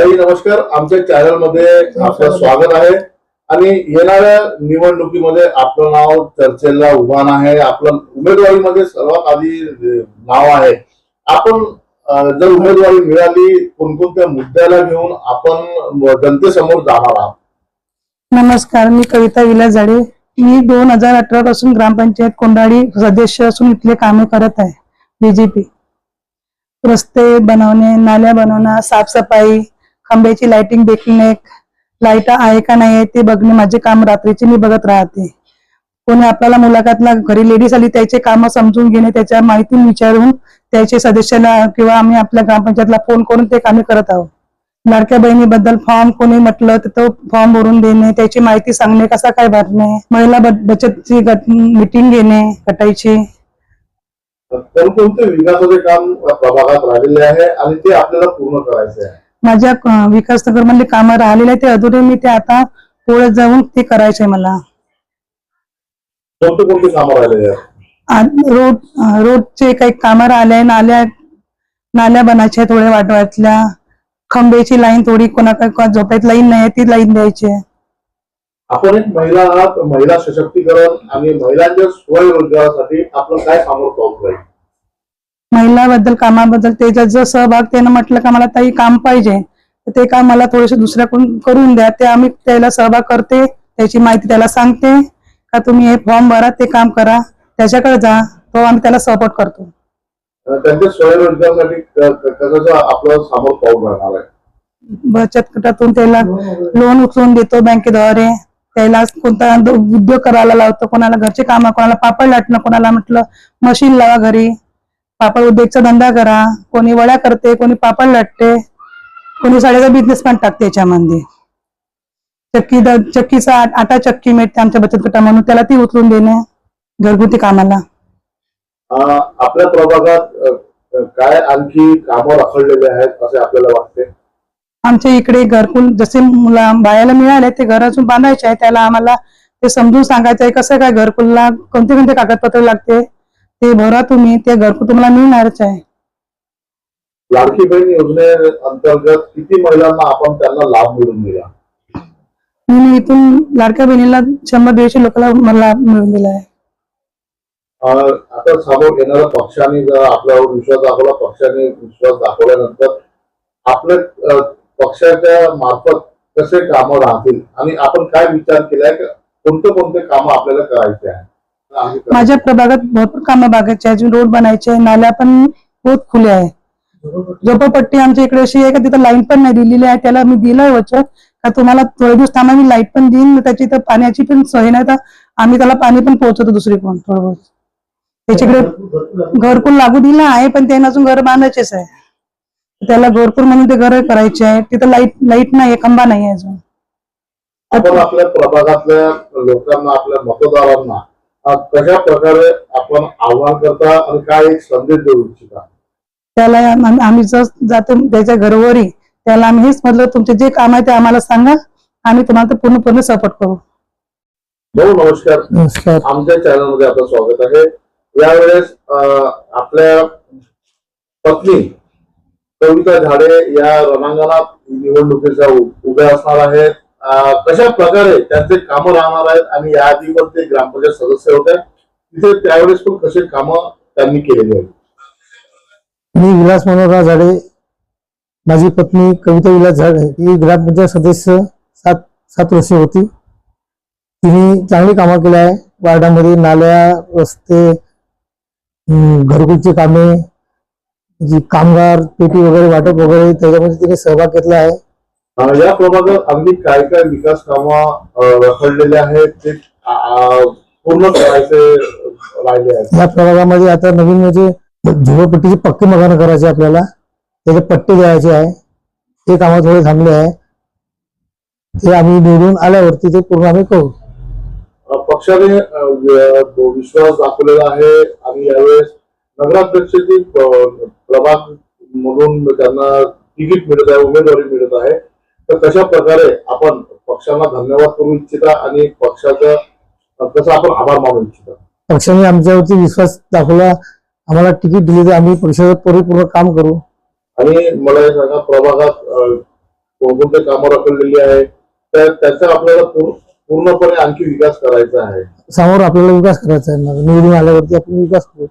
ताई नमस्कार. आमच्या चॅनलमध्ये आपलं स्वागत आहे. आणि येणाऱ्या निवडणुकीमध्ये आपलं नाव चर्चेला उभान आहे. आपलं उमेदवारीमध्ये सर्वात आधी नाव आहे. आपण जर उमेदवारी मिळाली कोणकोणत्या मुद्द्याला घेऊन आपण जनतेसमोर जाणार आहोत? नमस्कार मी कविता विलास झाडे मी दोन हजार अठरा पासून ग्रामपंचायत कोंडाळी सदस्य असून इथले कामे करत आहे. बीजेपी रस्ते बनवणे नाल्या बनवणं साफसफाई खांब्याची लाइटिंग देखणे लाइट आहे का नाही आहे ते बघणे माझे काम रात्रीचे मी बघत राहते. कोणी आपल्याला मुलाखतला घरी लेडीज आली त्याचे काम समजून घेणे त्याच्या माहिती विचारून त्याचे सदस्याला किंवा आम्ही आपल्या ग्रामपंचायतला फोन करून ते कामे करत आहोत. लाडक्या बहिणीबद्दल फॉर्म कोणी म्हटलं तर तो फॉर्म भरून देणे त्याची माहिती सांगणे कसा काय भरणे महिला बचतची मिटिंग घेणे गटायची कोणकोणते विकासाचे काम प्रभागात राहिलेले आहे आणि ते आपल्याला पूर्ण करायचे आहे? माझ्या विकास नगर मधले कामं राहिलेले ते अधुरे मी ते आता पुढे जाऊन ते करायचंय मला. रोड रोडचे काही कामं राहिले नाल्या नाल्या बनायच्या थोड्या वाटवातल्या. खंबेची लाईन थोडी कोणा झोपायत लाईन नाही ती लाईन द्यायची आहे. आपण एक महिला आहात महिला सशक्तीकरण आणि महिलांच्या स्वयंरोजगारासाठी आपलं काय समोर पाऊल राहील महिलाबद्दल कामाबद्दल त्याच्यात जर सहभाग त्यानं म्हटलं का मला ताई काम पाहिजे ते काम मला थोडेसे दुसऱ्याकडून करून द्या ते आम्ही त्याला सहभाग करते त्याची माहिती त्याला सांगते का तुम्ही हे फॉर्म भरा ते काम करा त्याच्याकडे जा तो आम्ही त्याला सपोर्ट करतो. अं, त्यांच्या स्वयंरोजगारासाठी क- क- कसं आपलं समोर पाऊल राहणार आहे? बचत गटातून त्याला लोन उचलून देतो बँकेद्वारे त्याला कोणता उद्योग करायला लावतो कोणाला घरचे काम कोणाला पापड लाटणं कोणाला म्हटलं मशीन लावा घरी. पापड उद्योगचा धंदा करा. कोणी वड्या करते कोणी पापड लाटते कोणी साड्याचा बिझनेस पण टाकते याच्यामध्ये. चक्की द- चक्कीचा आट- आटा चक्की मिळते आमच्या बचत गटा म्हणून त्याला ती उचलून देणे घरगुती कामाला. आपल्या प्रभागात काय आणखी कामं रखडलेले आहेत असे आपल्याला वाटते? आमच्या इकडे घरकुल जसे मुला बायाला मिळाले ते घर अजून बांधायचे आहे त्याला आम्हाला ते समजून सांगायचं आहे कसं काय घरकुलला कोणते कोणते कागदपत्र लागते? ते भरा तुम्ही ते घरकुल तुम्हाला मिळणारच आहे. लाडकी बहीण योजने अंतर्गत किती महिलांना आपण त्यांना लाभ मिळून दिला? मी इथून लाडक्या बहिणीला शंभर दीडशे लोकांना मला मिळून दिला आहे. आता समोर येणाऱ्या पक्षाने जर आपल्यावर विश्वास दाखवला पक्षाने विश्वास दाखवल्यानंतर आपल्या पक्षाच्या मार्फत कसे कामं राहतील आणि आपण काय विचार केलाय का कोणते कोणते कामं आपल्याला करायचे आहे. माझ्या प्रभागात भरपूर कामं बागायचे अजून रोड बनायचे आहे नाल्या पण बहुत खुले आहे. झोपडपट्टी आमच्या इकडे अशी आहे का तिथं लाईन पण नाही दिलेली आहे त्याला मी दिलंय वचन. का तुम्हाला थोडे दिवस थांबा मी लाइट पण देईन त्याची तर पाण्याची पण सोय नाही तर आम्ही त्याला पाणी पण पोहोचवतो दुसरीकडून थोडं बहुत. त्याच्याकडे घरकुल लागू दिलं आहे पण त्यांना अजून घर बांधायचेच आहे. त्याला घरकुल म्हणून ते घर करायचे आहे तिथं लाइट लाइट नाही खंबा नाही आहे अजून. आपण आपल्या प्रभागातल्या लोकांना आपल्या मतदारांना कशा प्रकारे आपण आव्हान करता आणि काय एक संदेश देऊ इच्छिता? त्याला आम- आम्ही जर जातो त्याच्या घरोघरी त्याला आम्ही हेच म्हटलं तुमचे जे काम आहे ते आम्हाला सांगा आम्ही तुम्हाला ते पूर्णपणे सपोर्ट करू. भाऊ नमस्कार. नमस्कार. आमच्या चॅनलमध्ये आपलं स्वागत आहे. यावेळेस अं, आपल्या पत्नी कविता झाडे या रणांगणात निवडणुकीच्या उभ्या असणार आहेत. कशा प्रकारे त्यांचे कामं राहणार आहेत आणि या आधी पण ते ग्रामपंचायत सदस्य होते तिथे त्यावेळेस पण कसे कामं त्यांनी केलेली आहेत? मी विलास मनोहरराव झाडे माझी पत्नी कविता विलास झाडे ही ग्रामपंचायत सदस्य सात सात वर्षे होती. तिने चांगली कामं केली आहे. वार्डामध्ये नाल्या रस्ते घरगुतीची कामे जी कामगार पेटी वगैरे वाटप वगैरे त्याच्यामध्ये तिने सहभाग घेतला आहे. या प्रभागात अगदी काय काय विकास कामं रखडलेले आहेत ते पूर्ण करायचे राहिले आहेत? या प्रभागामध्ये आता नवीन म्हणजे झोपडपट्टीची पक्की मकानं करायची आपल्याला. त्याचे पट्टे द्यायचे आहे. ते कामं थोडे थांबले आहे. ते आम्ही निवडून आल्यावरती ते पूर्ण आम्ही करू. पक्षाने विश्वास दाखवलेला आहे आणि यावेळेस नगराध्यक्षाची प्र- प्रभाग म्हणून त्यांना तिकीट मिळत आहे उमेदवारी मिळत आहे. तर कशा प्रकारे आपण पक्षांना धन्यवाद करू इच्छिता आणि पक्षाचा कसं आपण आभार मानू इच्छिता. पक्षाने आमच्यावरती विश्वास दाखवला. आम्हाला तिकीट दिली तर आम्ही पक्षाचं परिपूर्ण काम करू. आणि मला हे सांगा प्रभागात कोणकोणते कामं रखडलेली आहे तर त्याचा आपल्याला पूर्ण- पूर्णपणे आणखी विकास करायचा आहे. समोर आपल्याला विकास करायचा आहे. निवडून आल्यावरती आपण विकास करू.